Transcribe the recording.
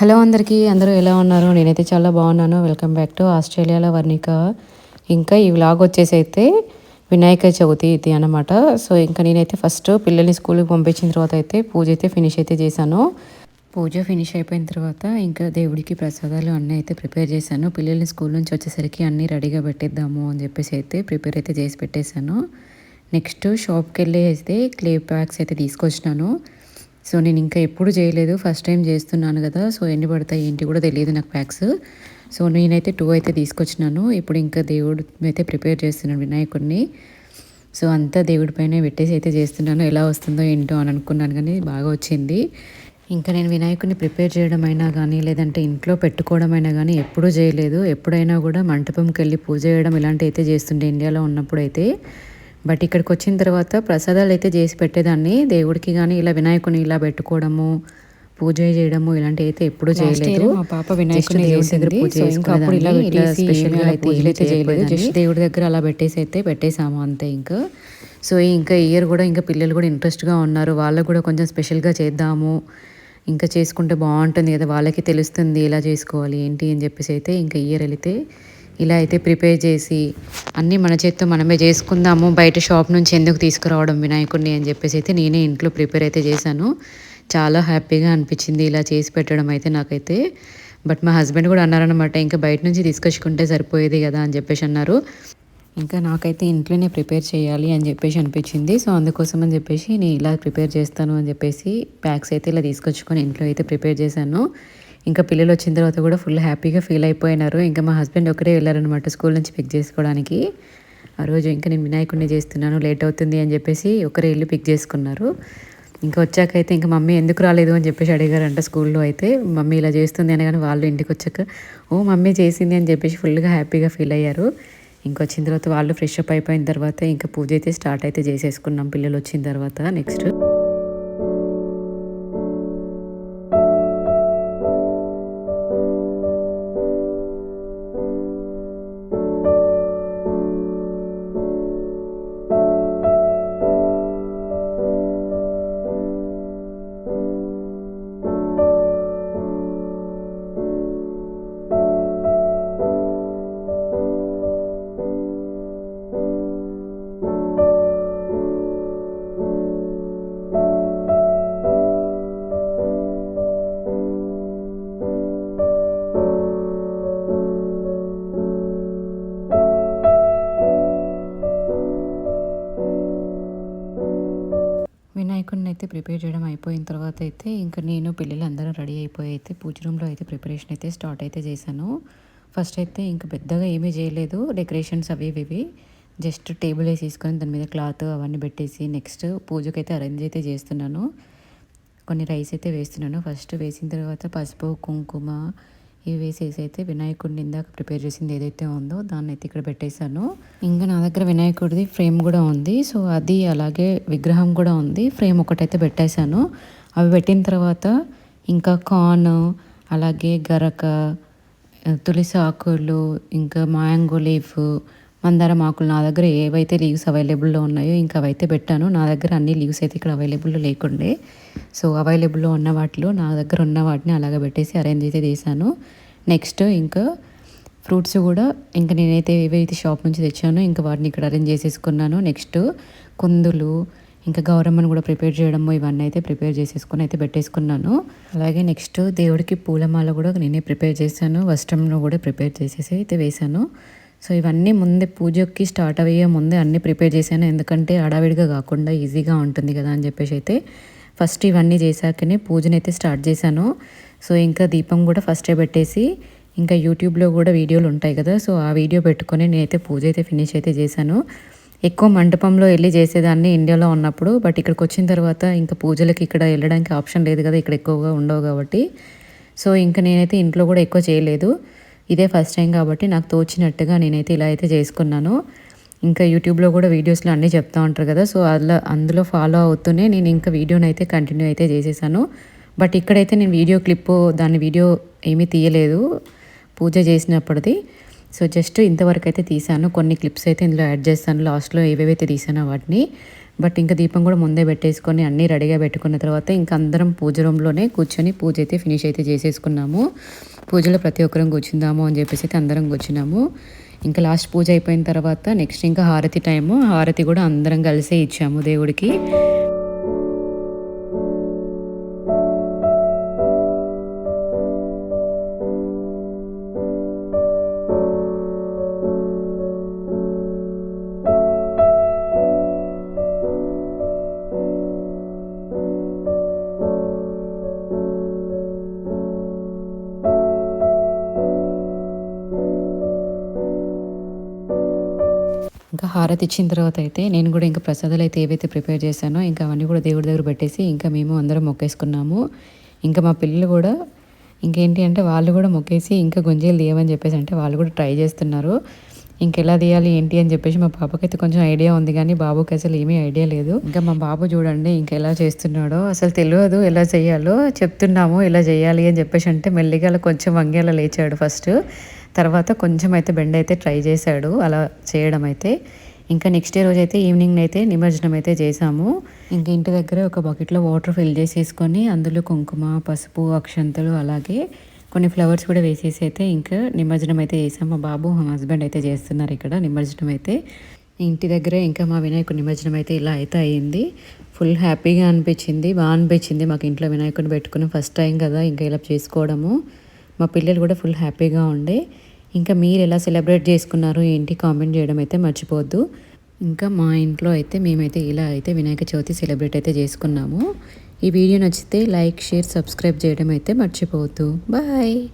Hello అందరికీ అందరూ ఎలా ఉన్నారు? నేనైతే చాలా బాగున్నాను. వెల్కమ్ బ్యాక్ టు ఆస్ట్రేలియాలో వర్ణిక. ఇంకా ఈ వ్లాగ్ వచ్చేసి అయితే వినాయక చవితి ఇది అనమాట సో ఇంకా నేనైతే ఫస్ట్ పిల్లల్ని స్కూల్కి పంపించిన తర్వాత అయితే పూజ అయితే ఫినిష్ అయితే చేశాను. పూజ ఫినిష్ అయిపోయిన తర్వాత ఇంకా దేవుడికి ప్రసాదాలు అన్నీ అయితే ప్రిపేర్ చేశాను. పిల్లల్ని స్కూల్ నుంచి వచ్చేసరికి అన్నీ రెడీగా పెట్టేద్దాము అని చెప్పేసి అయితే ప్రిపేర్ అయితే చేసి పెట్టేశాను. నెక్స్ట్ షాప్కి వెళ్ళి అయితే క్లే ప్యాక్స్ అయితే తీసుకొచ్చినాను. సో నేను ఇంకా ఎప్పుడు చేయలేదు. ఫస్ట్ టైం చేస్తున్నాను కదా. సో ఎన్ని పడతాయి ఏంటి కూడా తెలియదు నాకు ప్యాక్స్ సో నేనైతే టూ అయితే తీసుకొచ్చినాను. ఇప్పుడు ఇంకా దేవుడు అయితే ప్రిపేర్ చేస్తున్నాను వినాయకుడిని సో అంతా దేవుడి పైన పెట్టేసి అయితే చేస్తున్నాను. ఎలా వస్తుందో ఏంటో అని అనుకున్నాను కానీ బాగా వచ్చింది. ఇంకా నేను వినాయకుడిని ప్రిపేర్ చేయడం అయినా కానీ లేదంటే ఇంట్లో పెట్టుకోవడం అయినా కానీ ఎప్పుడూ చేయలేదు. ఎప్పుడైనా కూడా మంటపంకి వెళ్ళి పూజ చేయడం ఇలాంటివి అయితే చేస్తుండే ఇండియాలో ఉన్నప్పుడు అయితే. బట్ ఇక్కడికి వచ్చిన తర్వాత ప్రసాదాలు అయితే చేసి పెట్టేదాన్ని. దేవుడికి కానీ ఇలా వినాయకుని ఇలా పెట్టుకోవడము పూజ చేయడము ఇలాంటి అయితే ఎప్పుడు చేయలేదు. మా పాప వినాయకుని అప్పుడు ఇలా స్పెషల్గా అయితే చేయలేదు. జస్ట్ దేవుడి దగ్గర అలా పెట్టేసి అయితే పెట్టేసాము అంతే ఇంకా. సో ఇంకా ఇయర్ కూడా ఇంకా పిల్లలు కూడా ఇంట్రెస్ట్గా ఉన్నారు. వాళ్ళకు కూడా కొంచెం స్పెషల్గా చేద్దాము. ఇంకా చేసుకుంటే బాగుంటుంది కదా వాళ్ళకి తెలుస్తుంది ఎలా చేసుకోవాలి ఏంటి అని చెప్పేసి అయితే ఇంకా ఇయర్ వెళితే ఇలా అయితే ప్రిపేర్ చేసి అన్నీ మన చేత్తో మనమే చేసుకుందాము బయట షాప్ నుంచి ఎందుకు తీసుకురావడం వినాయకుడిని అని చెప్పేసి అయితే నేనే ఇంట్లో ప్రిపేర్ అయితే చేశాను. చాలా హ్యాపీగా అనిపించింది ఇలా చేసి పెట్టడం అయితే నాకైతే. బట్ మా హస్బెండ్ కూడా అన్నారనమాట ఇంకా బయట నుంచి తీసుకొచ్చుకుంటే సరిపోయేది కదా అని చెప్పేసి అన్నారు. ఇంకా నాకైతే ఇంట్లోనే ప్రిపేర్ చేయాలి అని చెప్పేసి అనిపించింది. సో అందుకోసం అని చెప్పేసి నేను ఇలా ప్రిపేర్ చేస్తాను అని చెప్పేసి ప్యాక్స్ అయితే ఇలా తీసుకొచ్చుకొని ఇంట్లో అయితే ప్రిపేర్ చేశాను. ఇంకా పిల్లలు వచ్చిన తర్వాత కూడా ఫుల్ హ్యాపీగా ఫీల్ అయిపోయినారు. ఇంకా మా హస్బెండ్ ఒకరే వెళ్ళారనమాట స్కూల్ నుంచి పిక్ చేసుకోవడానికి. ఆ రోజు ఇంకా నేను వినాయకుడిని చేస్తున్నాను లేట్ అవుతుంది అని చెప్పేసి ఒకరే వెళ్ళి పిక్ చేసుకున్నారు. ఇంకా వచ్చాకైతే ఇంకా మమ్మీ ఎందుకు రాలేదు అని చెప్పేసి అడిగారంట స్కూల్లో అయితే. మమ్మీ ఇలా చేస్తుంది అని కానీ వాళ్ళు ఇంటికి వచ్చాక ఓ మమ్మీ చేసింది అని చెప్పేసి ఫుల్గా హ్యాపీగా ఫీల్ అయ్యారు. ఇంకా వచ్చిన తర్వాత వాళ్ళు ఫ్రెష్ అప్ అయిపోయిన తర్వాత ఇంకా పూజ అయితే స్టార్ట్ అయితే చేసేసుకున్నాం పిల్లలు వచ్చిన తర్వాత. నెక్స్ట్ వినాయకుడిని అయితే ప్రిపేర్ చేయడం అయిపోయిన తర్వాత అయితే ఇంకా నేను పిల్లలు అందరం రెడీ అయిపోయి అయితే పూజ రూమ్లో అయితే ప్రిపరేషన్ అయితే స్టార్ట్ అయితే చేశాను. ఫస్ట్ అయితే ఇంకా పెద్దగా ఏమీ చేయలేదు. డెకరేషన్స్ అవి ఇవి. జస్ట్ టేబుల్ వేసి తీసుకొని దాని మీద క్లాత్ అవన్నీ పెట్టేసి నెక్స్ట్ పూజకైతే అరేంజ్ అయితే చేస్తున్నాను. కొన్ని రైస్ అయితే వేస్తున్నాను. ఫస్ట్ వేసిన తర్వాత పసుపు కుంకుమ ఇవి వేసేసి అయితే వినాయకుడిని ఇందాక ప్రిపేర్ చేసింది ఏదైతే ఉందో దాన్ని అయితే ఇక్కడ పెట్టేశాను. ఇంకా నా దగ్గర వినాయకుడిది ఫ్రేమ్ కూడా ఉంది. సో అది అలాగే విగ్రహం కూడా ఉంది. ఫ్రేమ్ ఒకటైతే పెట్టేశాను. అవి పెట్టిన తర్వాత ఇంకా కార్న్ అలాగే గరక తులసి ఆకులు ఇంకా మ్యాంగో లీఫ్ మందారం ఆకులు నా దగ్గర ఏవైతే లీవ్స్ అవైలబుల్లో ఉన్నాయో ఇంకా అవైతే పెట్టాను. నా దగ్గర అన్ని లీవ్స్ అయితే ఇక్కడ అవైలబుల్లో లేకుండే. సో అవైలబుల్లో ఉన్న వాటిలో నా దగ్గర ఉన్న వాటిని అలాగే పెట్టేసి అరేంజ్ అయితే చేశాను. నెక్స్ట్ ఇంకా ఫ్రూట్స్ కూడా ఇంకా నేనైతే ఏవైతే షాప్ నుంచి తెచ్చానో ఇంకా వాటిని ఇక్కడ అరేంజ్ చేసేసుకున్నాను. నెక్స్ట్ కుందులు ఇంకా గౌరమ్మను కూడా ప్రిపేర్ చేయడము ఇవన్నీ అయితే ప్రిపేర్ చేసేసుకుని అయితే పెట్టేసుకున్నాను. అలాగే నెక్స్ట్ దేవుడికి పూలమాల కూడా నేనే ప్రిపేర్ చేశాను. వస్త్రంలో కూడా ప్రిపేర్ చేసేసి అయితే వేశాను. సో ఇవన్నీ ముందే పూజకి స్టార్ట్ అయ్యే ముందే అన్నీ ప్రిపేర్ చేశాను. ఎందుకంటే అడావిడిగా కాకుండా ఈజీగా ఉంటుంది కదా అని చెప్పేసి అయితే ఫస్ట్ ఇవన్నీ చేశాకనే పూజనైతే అయితే స్టార్ట్ చేశాను. సో ఇంకా దీపం కూడా ఫస్టే పెట్టేసి ఇంకా యూట్యూబ్లో కూడా వీడియోలు ఉంటాయి కదా సో ఆ వీడియో పెట్టుకొని నేనైతే పూజ అయితే ఫినిష్ అయితే చేశాను. ఎక్కువ మంటపంలో వెళ్ళి చేసేదాన్ని ఇండియాలో ఉన్నప్పుడు బట్ ఇక్కడికి వచ్చిన తర్వాత ఇంకా పూజలకి ఇక్కడ వెళ్ళడానికి ఆప్షన్ లేదు కదా ఇక్కడ ఎక్కువగా ఉండవు కాబట్టి. సో ఇంకా నేనైతే ఇంట్లో కూడా ఎక్కువ చేయలేదు. ఇదే ఫస్ట్ టైం కాబట్టి నాకు తోచినట్టుగా నేనైతే ఇలా అయితే చేసుకున్నాను. ఇంకా యూట్యూబ్లో కూడా వీడియోస్లో అన్నీ చెప్తా ఉంటారు కదా సో అలా అందులో ఫాలో అవుతూనే నేను ఇంకా వీడియోని అయితే కంటిన్యూ అయితే చేసేసాను. బట్ ఇక్కడైతే నేను వీడియో క్లిప్ దాని వీడియో ఏమీ తీయలేదు పూజ చేసినప్పటిది. సో జస్ట్ ఇంతవరకు అయితే తీసాను. కొన్ని క్లిప్స్ అయితే ఇందులో యాడ్ చేస్తాను. లాస్ట్లో ఏవేవైతే తీసానో వాటిని. బట్ ఇంకా దీపం కూడా ముందే పెట్టేసుకొని అన్నీ రెడీగా పెట్టుకున్న తర్వాత ఇంకా అందరం పూజ రూమ్లోనే కూర్చొని పూజ అయితే ఫినిష్ అయితే చేసేసుకున్నాము. పూజలో ప్రతి ఒక్కరం కూర్చుందాము అని చెప్పేసి అయితే అందరం కూర్చున్నాము. ఇంకా లాస్ట్ పూజ అయిపోయిన తర్వాత నెక్స్ట్ ఇంకా హారతి టైము. హారతి కూడా అందరం కలిసే ఇచ్చాము దేవుడికి. ఇంకా హారతి ఇచ్చిన తర్వాత అయితే నేను కూడా ఇంకా ప్రసాదాలు అయితే ఏవైతే ప్రిపేర్ చేశానో ఇంకా అవన్నీ కూడా దేవుడి దగ్గర పెట్టేసి ఇంకా మేము అందరం మొక్కేసుకున్నాము. ఇంకా మా పిల్లలు కూడా ఇంకేంటి అంటే వాళ్ళు కూడా మొక్కేసి ఇంకా గుంజీలు తీయమని చెప్పేసి అంటే వాళ్ళు కూడా ట్రై చేస్తున్నారు. ఇంకెలా తీయాలి ఏంటి అని చెప్పేసి మా పాపకి అయితే కొంచెం ఐడియా ఉంది కానీ బాబుకి అసలు ఏమీ ఐడియా లేదు. ఇంకా మా బాబు చూడండి ఇంకా ఎలా చేస్తున్నాడో. అసలు తెలియదు ఎలా చేయాలో చెప్తున్నాము ఇలా చేయాలి అని చెప్పేసి అంటే మెల్లిగా కొంచెం వంగేలా లేచాడు ఫస్ట్. తర్వాత కొంచెం అయితే బెండ్ అయితే ట్రై చేశాడు అలా చేయడం అయితే ఇంకా నెక్స్ట్ డే రోజు అయితే ఈవినింగ్ అయితే నిమజ్జనం అయితే చేసాము ఇంకా ఇంటి దగ్గర ఒక బకెట్లో వాటర్ ఫిల్ చేసేసుకొని అందులో కుంకుమ పసుపు అక్షంతలు అలాగే కొన్ని ఫ్లవర్స్ కూడా వేసేసి అయితే ఇంకా నిమజ్జనం అయితే చేసాము మా బాబు మా హస్బెండ్ అయితే చేస్తున్నారు ఇక్కడ నిమజ్జనం అయితే ఇంటి దగ్గర ఇంకా మా వినాయకుడి నిమజ్జనం అయితే ఇలా అయితే అయ్యింది ఫుల్ హ్యాపీగా అనిపించింది బాగా అనిపించింది మాకు ఇంట్లో వినాయకుడిని పెట్టుకుని ఫస్ట్ టైం కదా ఇంకా ఇలా చేసుకోవడము. మా పిల్లలు కూడా ఫుల్ హ్యాపీగా ఉండే. ఇంకా మీరు ఎలా సెలబ్రేట్ చేసుకున్నారు ఏంటి కామెంట్ చేయడం అయితే మర్చిపోవద్దు. ఇంకా మా ఇంట్లో అయితే మేమైతే ఇలా అయితే వినాయక చవితి సెలబ్రేట్ అయితే చేసుకున్నాము. ఈ వీడియో నచ్చితే లైక్ షేర్ సబ్స్క్రైబ్ చేయడం అయితే మర్చిపోవద్దు. బాయ్!